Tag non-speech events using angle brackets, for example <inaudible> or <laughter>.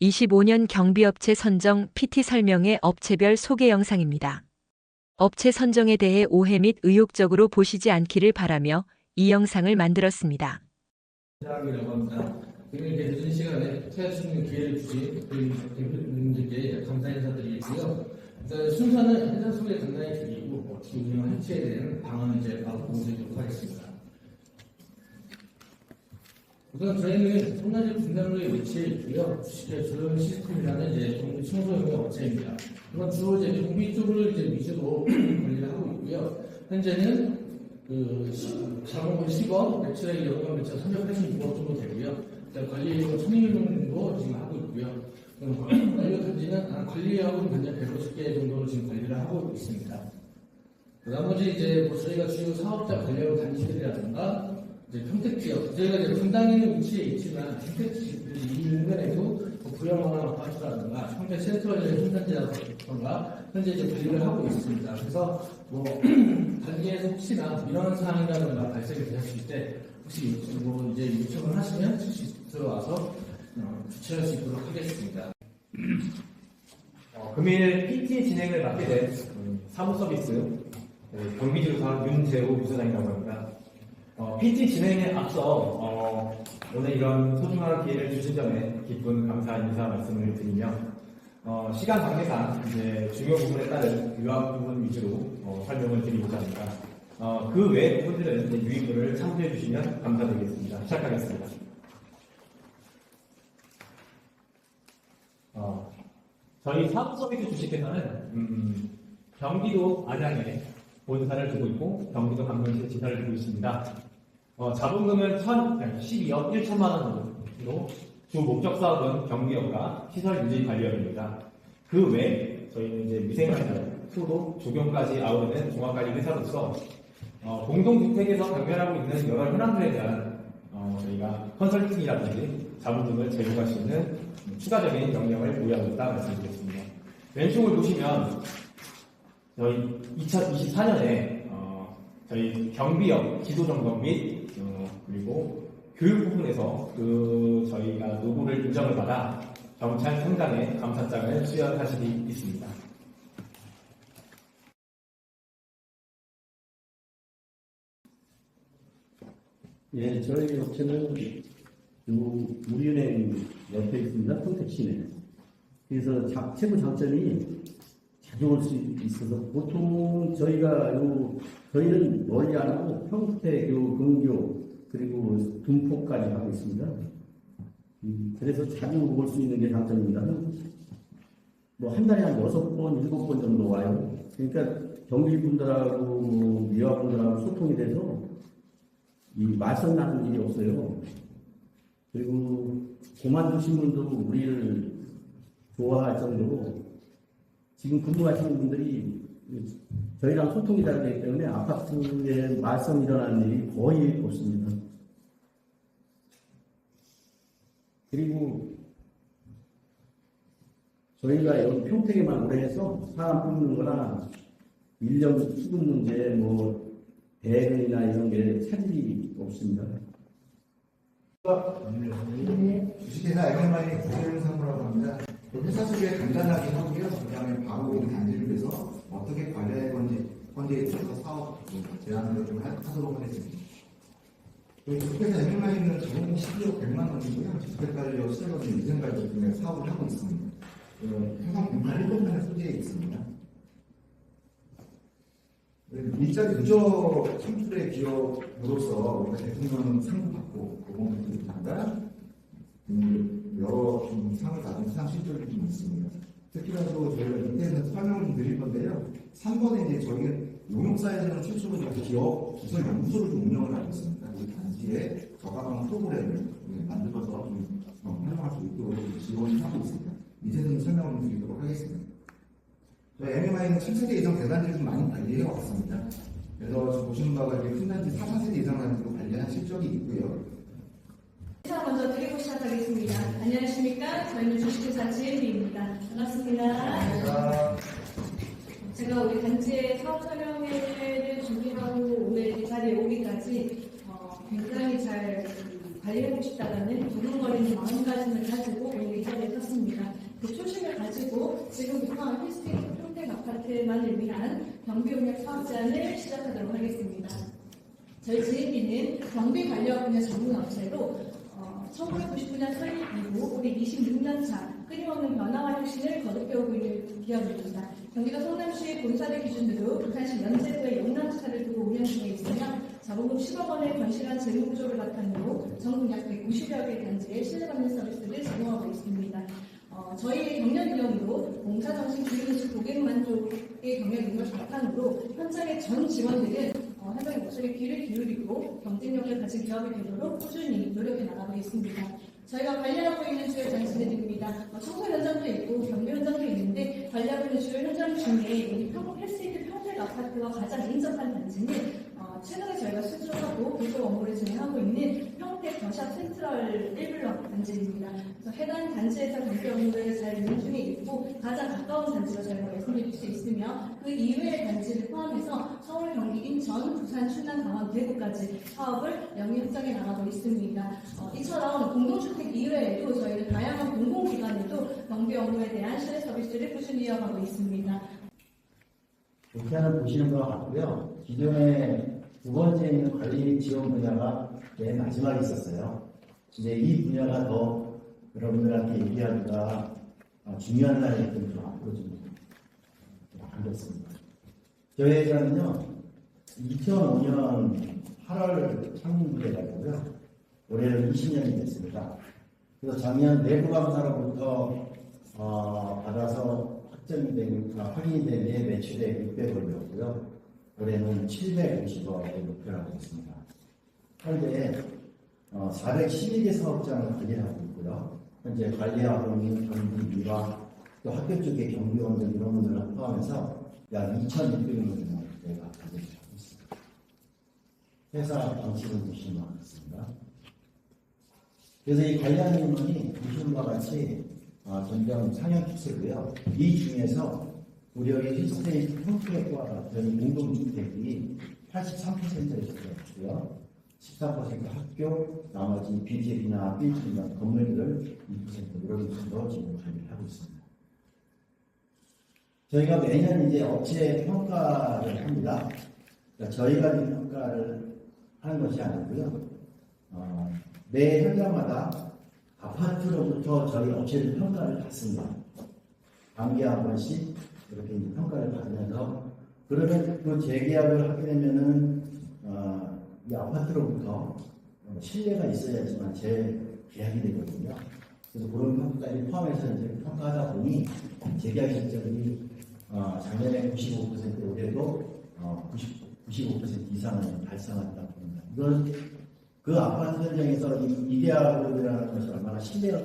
25년 경비업체 선정 PT 설명의 업체별 소개 영상입니다. 업체 선정에 대해 오해 및 의욕적으로 보시지 않기를 바라며 이 영상을 만들었습니다. 사람이라고 합니다. 오늘 이렇게 늦은 시간에 퇴하시는 기회를 주신 대표님들께 감사 인사드리고요. 일단 순서는 회사 소개 간단히 드리고 어떻게 운영할지에 대한 방안을 이제 바로 보여드리도록 하겠습니다. 우선 저희는 성남시 분당로에 위치해 있고요. 주식의 조용 시스템이라는 이제 정비 청소용의 업체입니다. 이건 주로 이제 정비 쪽을 이제 위주로 <clears throat> 관리를 하고 있고요. 현재는 그 자본금 10억, 매출액 연간 매출 386억 정도 되고요. 관리비가 1,200명 정도 지금 하고 있고요. 그럼 <clears throat> 관리가 단지는 아, 관리하고는 단지 150개 정도로 지금 관리를 하고 있습니다. 그 나머지 이제 뭐 저희가 주요 사업자 관련 단지들이라든가 이제 평택지역 저희가 이제 분당에는 위치해 있지만 평택지들이 이 인근에도 뭐 부영화나 아파트라든가 평택 센트럴의 생산지라든가 현재 이제 관리를 하고 있습니다. 그래서 뭐 <clears throat> 단지에서 혹시나 이런 사항이라든가 발생이 되셨을 때 혹시 뭐 이제 요청을 하시면 들어와서 어, 주최할 수 있도록 하겠습니다. <clears throat> 어, 금일 PT 진행을 맡게 된 음, 사무 서비스 네, 경비주사 윤재호 부사장이라고 합니다. 어, PT 진행에 앞서 어, 오늘 이런 소중한 기회를 주신 점에 깊은 감사 인사 말씀을 드리며 어, 시간 관계상 이제 중요 부분에 따른 유학 부분 위주로 어, 설명을 드리고자 합니다. 어, 그외 부분들은 유익부를 참조해 주시면 감사드리겠습니다. 시작하겠습니다. 어, 저희 사업 서비스 주식회사는 음, 경기도 안양에 본사를 두고 있고 경기도 강릉시에 지사를 두고 있습니다. 어, 자본금은 1,012억 1천만 원으로 주 목적 사업은 경비업과 시설 유지 관리업입니다. 그 외에 저희는 이제 위생관련, 소독, 조경까지 아우르는 종합관리 회사로서 어, 공동주택에서 경멸하고 있는 여러 현황들에 대한 어, 저희가 컨설팅이라든지 자본금을 제공할 수 있는 추가적인 역량을 보유하고 있다 말씀드리겠습니다. 왼쪽을 보시면 저희 2024년에 어, 저희 경비업 지도점검 및 어, 그리고 교육 부분에서 그 저희가 노고를 인정을 받아 경찰 상장의 감사장을 수여한 사실이 있습니다. 예, 저희 업체는 요 우리은행 옆에 있습니다. 평택시내. 그래서 자- 최고 장점이 자주 올 수 있어서 보통 저희가 요 저희는 멀리 안 하고 평택, 요 근교 그리고 둔포까지 하고 있습니다. 음, 그래서 자주 올 수 있는 게 장점입니다. 뭐 한 달에 한 여섯 번, 일곱 번 정도 와요. 그러니까 경비분들하고 뭐 미화분들하고 소통이 돼서 이 말썽 나는 일이 없어요. 그리고 그만두신 분도 우리를 좋아할 정도로 지금 근무하시는 분들이 저희랑 소통이 잘 되기 때문에 아파트에 말썽 일어나는 일이 거의 없습니다. 그리고 저희가 여기 평택에만 오래 해서 사람 뽑는 거나 인력 수급 문제, 뭐 대회나 이런 게 차질이 없습니다. 주식회사 MMI 구세윤 사무라고 합니다. 그 회사 소개 간단하게 하고요. 그 다음에 바로 이 단지를 위해서 어떻게 관리할 건지, 건지에 대해서 사업 제안을 좀 하- 하도록 하겠습니다. 저희 주식회사 MMI는 자본 12억 100만 원이고요. 주식회사를 시작하는 위생관리 등의 사업을 하고 있습니다. 공간 7편에 소재해 있습니다. 일자리 누적 창출의 기업으로서 우리가 대통령 상도 받고 고공부들입니다. 음, 여러 좀 상을 받은 좀 있습니다. 특히라도 저희가 밑에서 설명을 좀 드릴 건데요. 3번에 이제 저희는 용역사에서는 최초로 기업 기술 연구소를 좀 운영을 하고 있습니다. 우리 단지에 저가방 프로그램을 만들어서 좀 어, 활용할 수 있도록 지원을 하고 있습니다. 이제는 설명을 좀 드리도록 하겠습니다. MMI는 1000세대 이상 대단지를 좀 많이 관리해 왔습니다. 그래서 보시는 바가 이렇게 큰 단지 4, 4세대 이상 단지도 관리한 실적이 있고요. 인사 먼저 드리고 시작하겠습니다. 안녕하십니까? 저희는 주식회사 GMB입니다. 반갑습니다. 제가 우리 단지의 사업 설명회를 준비하고 오늘 이 자리에 오기까지 어, 굉장히 잘 음, 관리하고 싶다라는 두근거리는 마음가짐을 가지고 오늘 이 자리에 섰습니다. 그 초심을 가지고 지금부터 힐스테이트 평택 아파트만을 위한 경비용역 사업 제안을 시작하도록 하겠습니다. 저희 GMB는 경비 관련 분야 전문 업체로 어, 1999년 설립 이후 우리 26년 차 끊임없는 변화와 혁신을 거듭해오고 있는 기업입니다. 경기도 성남시 본사를 기준으로 부산시 연세구에 용남차를 두고 운영 중에 있으며 자본금 10억 원의 건실한 재무 구조를 바탕으로 전국 약 190여 개 단지에 신뢰받는 서비스를 제공하고 있습니다. 어, 저희의 경력 이력으로 봉사정신 기술인식 고객 만족의 경력 이력을 바탕으로 현장의 전 직원들은 어, 해당의 목소리에 귀를 기울이고 경쟁력을 가진 기업이 되도록 꾸준히 노력해 나가고 있습니다. 저희가 관리하고 있는 주요 단지들입니다. 어, 청소 현장도 있고 경비 현장도 있는데 관리하고 있는 주요 현장 중에 우리 평택 헬스테이트 평택 아파트와 가장 인접한 단지는 어, 최근에 저희가 수주하고 구조 업무를 진행하고 있는 평택 더샵 센트럴 1블럭 단지입니다. 그래서 해당 단지에서 경비 업무를 잘 운영 중에 있고 가장 가까운 단지로 저희가 말씀드릴 수 있으며 그 이외의 단지를 포함해서 서울, 경기, 인천, 부산, 충남, 강원, 대구까지 사업을 영위 확장해 나가고 있습니다. 어, 이처럼 공동주택 이외에도 저희는 다양한 공공기관에도 경비 업무에 대한 실내 서비스를 꾸준히 이어가고 있습니다. 이렇게는 보시는 것 같고요. 기존에 두 번째 있는 관리 지원 분야가 맨 마지막에 있었어요. 이제 이 분야가 더 여러분들한테 얘기하기가 어, 중요한 때문에 좀 앞으로 좀 하겠습니다. 저희 회사는요, 2005년 8월 창립돼가지고요, 올해는 20년이 됐습니다. 그래서 작년 내부 감사로부터 어, 받아서 확정이 된, 아, 확인이 된내 매출액 600억이었고요. 올해는 750억을 목표로 하고 있습니다. 현재 어, 412개 사업장을 관리하고 있고요. 현재 관리하고 있는 경비 미화, 또 학교 쪽의 경비원 등 이런 분들을 포함해서 약 2,600명을 저희가 관리하고 있습니다. 회사 방식을 보시면 것 같습니다. 그래서 이 관리하는 인원이 보시는 바와 같이 아, 점점 상향 추세고요. 이 중에서 우리 여기 힐스테이트 평택과 같은 공동주택이 83%에 속하고요. 13% 학교, 나머지 BTF나 빌딩이나 건물들을 2% 이런 식으로 지금 관리를 하고 있습니다. 저희가 매년 이제 업체 평가를 합니다. 그러니까 저희가 이 평가를 하는 것이 아니고요. 어, 매 현장마다 아파트로부터 저희 업체들 평가를 받습니다. 단기에 한 번씩 이렇게 이제 평가를 받으면서 그러면 그 재계약을 하게 되면은 어, 이 아파트로부터 어, 신뢰가 있어야지만 재계약이 되거든요. 그래서 그런 평가까지 포함해서 이제 평가하다 보니 재계약 실적이 어, 작년에 95% 올해도 어, 90, 95% 이상을 달성했다고 봅니다. 이건 그 아파트 현장에서 이, 이 계약이라는 것이 얼마나 신뢰가